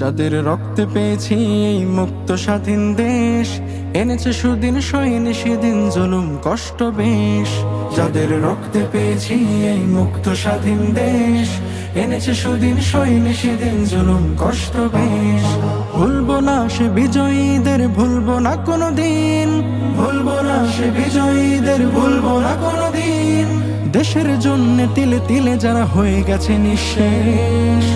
যাদের রক্তে পেয়েছি এই মুক্ত স্বাধীন দেশ, এনেছে সুদিন সহিনী সেদিন জুলুম, কষ্ট, বেশ। যাদের রক্তে পেয়েছি এই মুক্ত স্বাধীন দেশ, এনেছে সুদিন সহিনী সেদিন জুলুম, কষ্ট, বেশ। ভুলবো না সে বিজয়ীদের, ভুলবো না কোনো দিন ভুলবো না সে বিজয়ীদের, ভুলবো না কোনো দিন দেশের জন্য তিলে তিলে যারা হয়ে গেছে নিঃশেষ।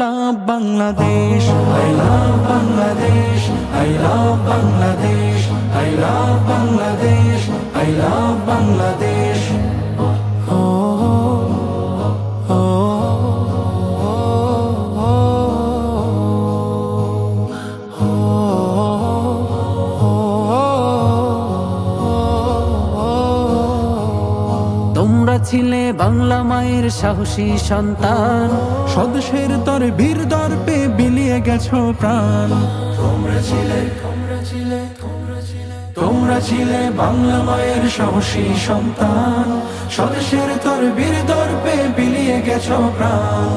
Love Bangladesh I love Bangladesh I love Bangladesh I love Bangladesh I love Bangladesh ছিলে বাংলা মায়ের সাহসী সন্তান। স্বদেশের তরে বীর দর্পে বিলিয়ে গেছো প্রাণ। তোমরা ছিলে তোমরা ছিলে তোমরা ছিলে তোমরা ছিলে বাংলা মায়ের সাহসী সন্তান। স্বদেশের তরে বীর দর্পে বিলিয়ে গেছো প্রাণ।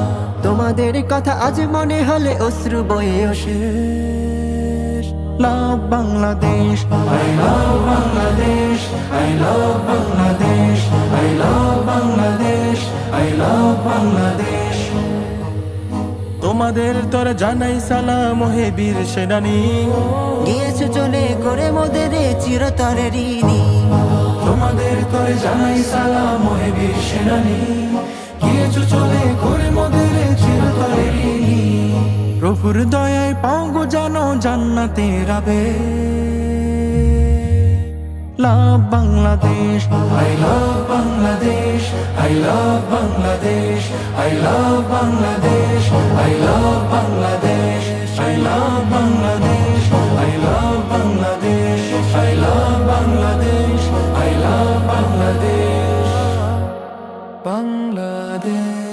তোমাদের কথা আজ মনে হলে অশ্রু বয়ে শেষ love Bangladesh. I love Bangladesh I love Bangladesh. Bangladesh. তোমাদের তোর জানাই সালাম হে বীর সেনানী। গিয়েছো চলে করে মোদের চিরতরে ঋণী। তোমাদের তোর জানাই সালাম হে বীর সেনানী। গিয়েছো চলে করে মোদের চিরতরে ঋণী। প্রভুর দয়ায় পাও গো জানো জান্নাতে রাবে love Bangladesh I love Bangladesh I love Bangladesh. I love Bangladesh, I love Bangladesh, I love Bangladesh, I love Bangladesh, I love Bangladesh, I love Bangladesh, Bangladesh.